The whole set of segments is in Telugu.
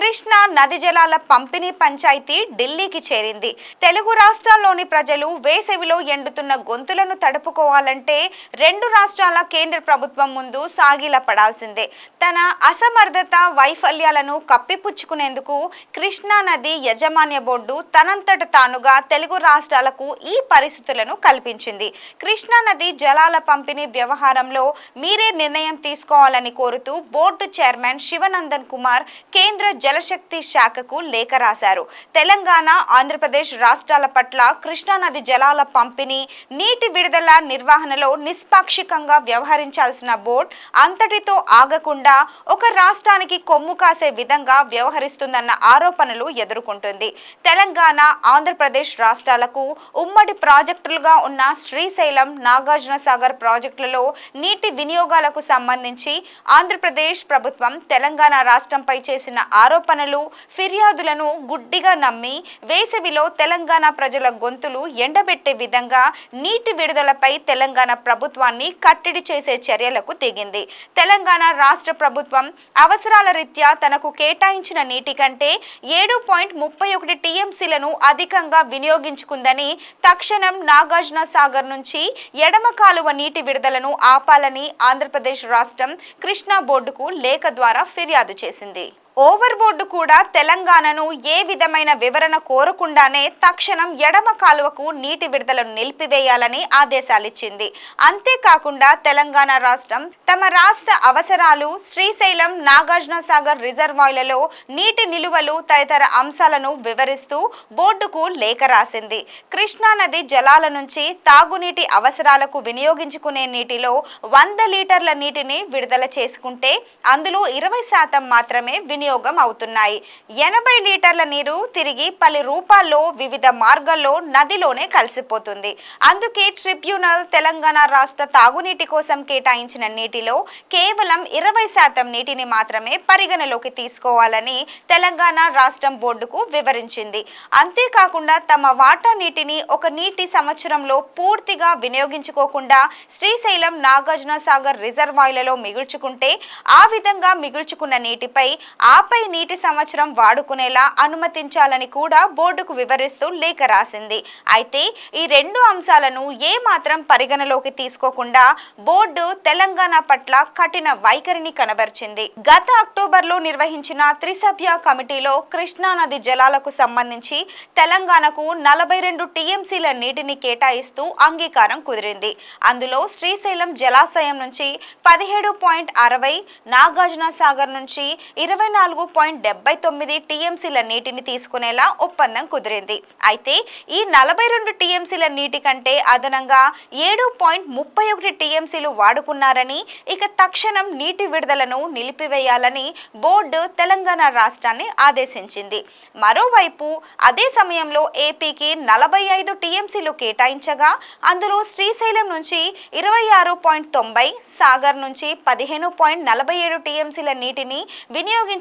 కృష్ణా నది జలాల పంపిణీ పంచాయతీ ఢిల్లీకి చేరింది. తెలుగు రాష్ట్రాల్లోని ప్రజలు వేసవిలో ఎండుతున్న గొంతులను తడుపుకోవాలంటే రెండు రాష్ట్రాల కేంద్ర ప్రభుత్వం ముందు సాగిల పడాల్సిందే. తన అసమర్థత వైఫల్యాలను కప్పిపుచ్చుకునేందుకు కృష్ణా నది యజమాన్య బోర్డు తనంతట తానుగా తెలుగు రాష్ట్రాలకు ఈ పరిస్థితులను కల్పించింది. కృష్ణా నది జలాల పంపిణీ వ్యవహారంలో మీరే నిర్ణయం తీసుకోవాలని కోరుతూ బోర్డు చైర్మన్ శివనందన్ కుమార్ కేంద్ర జలశక్తి శాఖకు లేఖ రాశారు. తెలంగాణ ఆంధ్రప్రదేశ్ రాష్ట్రాల పట్ల కృష్ణానది జలాల పంపిణీ నీటి విడుదల నిర్వహణలో నిష్పాక్షికంగా వ్యవహరించాల్సిన బోర్డు అంతటితో ఆగకుండా ఒక రాష్ట్రానికి కొమ్ము కాసే విధంగా వ్యవహరిస్తుందన్న ఆరోపణలు ఎదుర్కొంటుంది. తెలంగాణ ఆంధ్రప్రదేశ్ రాష్ట్రాలకు ఉమ్మడి ప్రాజెక్టులుగా ఉన్న శ్రీశైలం నాగార్జున సాగర్ ప్రాజెక్టులలో నీటి వినియోగాలకు సంబంధించి ఆంధ్రప్రదేశ్ ప్రభుత్వం తెలంగాణ రాష్ట్రంపై చేసిన ఆరోపణలు ఫిర్యాదులను గుడ్డిగా నమ్మి వేసవిలో తెలంగాణ ప్రజల గొంతులు ఎండబెట్టే విధంగా నీటి విడుదలపై తెలంగాణ ప్రభుత్వాన్ని కట్టడి చేసే చర్యలకు దిగింది తెలంగాణ రాష్ట్ర ప్రభుత్వం అవసరాల రీత్యా తనకు కేటాయించిన నీటి కంటే ఏడు పాయింట్ ముప్పై ఒకటి టీఎంసీలను అధికంగా వినియోగించుకుందని తక్షణం నాగార్జున సాగర్ నుంచి ఎడమ కాలువ నీటి విడుదలను ఆపాలని ఆంధ్రప్రదేశ్ రాష్ట్రం కృష్ణా బోర్డుకు లేఖ ద్వారా ఫిర్యాదు చేసింది. ఓవర్ బోర్డు కూడా తెలంగాణను ఏ విధమైన వివరణ కోరకుండానే తక్షణం ఎడమ కాలువకు నీటి విడుదలను నిలిపివేయాలని ఆదేశాలిచ్చింది. అంతేకాకుండా తెలంగాణ రాష్ట్రం తమ రాష్ట్ర అవసరాలు శ్రీశైలం నాగార్జున సాగర్ రిజర్వాయర్లలో నీటి నిలువలు తదితర అంశాలను వివరిస్తూ బోర్డుకు లేఖ రాసింది. కృష్ణానది జలాల నుంచి తాగునీటి అవసరాలకు వినియోగించుకునే నీటిలో వంద లీటర్ల నీటిని విడుదల చేసుకుంటే అందులో ఇరవై శాతం మాత్రమే వినియోగం అవుతున్నాయి. ఎనభై లీటర్ల నీరు తిరిగి పలు రూపాల్లో వివిధ మార్గాల్లో నదిలోనే కలిసిపోతుంది. అందుకే ట్రిబ్యునల్ తెలంగాణ రాష్ట్ర తాగునీటి కోసం కేటాయించిన నీటిలో కేవలం ఇరవై శాతం నీటిని మాత్రమే పరిగణలోకి తీసుకోవాలని తెలంగాణ రాష్ట్రం బోర్డుకు వివరించింది. అంతేకాకుండా తమ వాటా నీటిని ఒక నీటి సంవత్సరంలో పూర్తిగా వినియోగించుకోకుండా శ్రీశైలం నాగార్జున సాగర్ రిజర్వాయర్లలో మిగుల్చుకుంటే ఆ విధంగా మిగుల్చుకున్న నీటిపై ఆపై నీటి సంవత్సరం వాడుకునేలా అనుమతించాలని కూడా బోర్డుకు వివరిస్తూ లేఖ రాసింది. అయితే ఈ రెండు అంశాలను ఏ మాత్రం పరిగణలోకి తీసుకోకుండా బోర్డు తెలంగాణ పట్ల కఠిన వైఖరిని కనబరిచింది. గత అక్టోబర్లో నిర్వహించిన త్రిసభ్య కమిటీలో కృష్ణా నది జలాలకు సంబంధించి తెలంగాణకు నలభై రెండు టీఎంసీల నీటిని కేటాయిస్తూ అంగీకారం కుదిరింది. అందులో శ్రీశైలం జలాశయం నుంచి పదిహేడు పాయింట్ అరవై నాగార్జున సాగర్ నుంచి ఇరవై నాలుగు పాయింట్ డెబ్బై తొమ్మిది టీఎంసీల నీటిని తీసుకునేలా ఒప్పందం కుదిరింది. అయితే ఈ నలభై రెండు టీఎంసీల నీటి కంటే అదనంగా ఏడు పాయింట్ ముప్పై ఒకటి టీఎంసీలు వాడుకున్నారని ఇక తక్షణం నీటి విడుదలను నిలిపివేయాలని బోర్డు తెలంగాణ రాష్ట్రాన్ని ఆదేశించింది. మరోవైపు అదే సమయంలో ఏపీకి నలభై ఐదు టీఎంసీలు కేటాయించగా అందులో శ్రీశైలం నుంచి ఇరవై ఆరు పాయింట్ తొంభై సాగర్ నుంచి పదిహేను పాయింట్ నలభై ఏడు టీఎంసీల నీటిని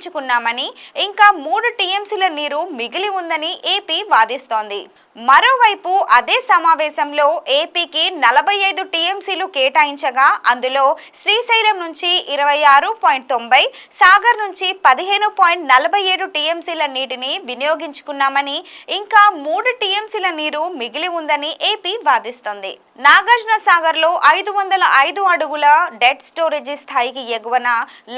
వినియోగించుకున్నామని ఇంకా మూడు టీఎంసీల నీరు మిగిలి ఉందని ఏపీ వాదిస్తోంది. మరోవైపు అదే సమావేశంలో ఏపీకి నలభై ఐదు టీఎంసీలు కేటాయించగా అందులో శ్రీశైలం నుంచి ఇరవై ఆరు పాయింట్ తొంభై సాగర్ నుంచి పదిహేను పాయింట్ నలభై ఏడు టీఎంసీల నీటిని వినియోగించుకున్నామని ఇంకా మూడు టీఎంసీల నీరు మిగిలి ఉందని ఏపీ వాదిస్తోంది. నాగార్జున సాగర్లో ఐదు వందల ఐదు అడుగుల డెడ్ స్టోరేజీ స్థాయికి ఎగువన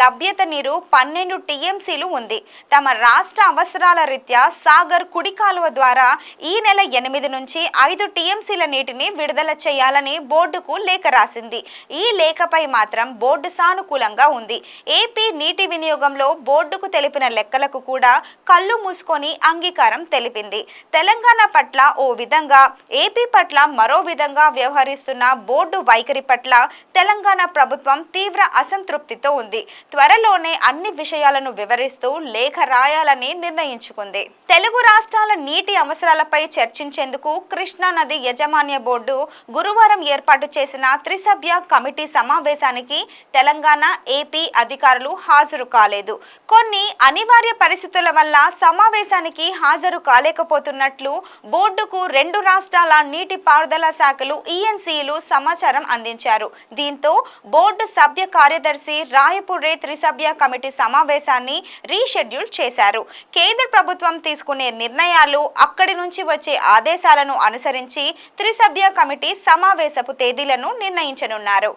లభ్యత నీరు పన్నెండు టీఎంసీలు ఉంది. తమ రాష్ట్ర అవసరాల రీత్యా సాగర్ కుడి కాలువ ద్వారా ఈ నెల ఎనిమిది నుంచి ఐదు టీఎంసీల నీటిని విడుదల చేయాలని బోర్డుకు లేఖ రాసింది. ఈ లేఖపై మాత్రం బోర్డు సానుకూలంగా ఉంది. ఏపీ నీటి వినియోగంలో బోర్డుకు తెలిపిన లెక్కలకు కూడా కళ్ళు మూసుకొని అంగీకారం తెలిపింది. తెలంగాణ పట్ల ఓ విధంగా ఏపీ పట్ల మరో విధంగా వ్యవహరిస్తున్న బోర్డు వైఖరి పట్ల తెలంగాణ ప్రభుత్వం తీవ్ర అసంతృప్తితో ఉంది. త్వరలోనే అన్ని విషయాలను వివరిస్తూ లేఖ రాయాలని నిర్ణయించుకుంది. తెలుగు రాష్ట్రాల నీటి అవసరాలపై చర్చ చర్చించేందుకు కృష్ణా నది యజమాన్య బోర్డు గురువారం ఏర్పాటు చేసిన త్రిసభ్య కమిటీ సమావేశానికి తెలంగాణ ఏపీ అధికారులు హాజరు కాలేదు. కొన్ని అనివార్య పరిస్థితుల వల్ల సమావేశానికి హాజరు కాలేకపోతున్నట్లు బోర్డుకు రెండు రాష్ట్రాల నీటిపారుదల శాఖలు ఈఎన్సీలు సమాచారం అందించారు. దీంతో బోర్డు సభ్య కార్యదర్శి రాయపూరే త్రిసభ్య కమిటీ సమావేశాన్ని రీషెడ్యూల్ చేశారు. కేంద్ర ప్రభుత్వం తీసుకునే నిర్ణయాలు అక్కడి నుంచి వచ్చే ఆదేశాలను అనుసరించి త్రిసభ్య కమిటీ సమావేశపు తేదీలను నిర్ణయించనున్నారు.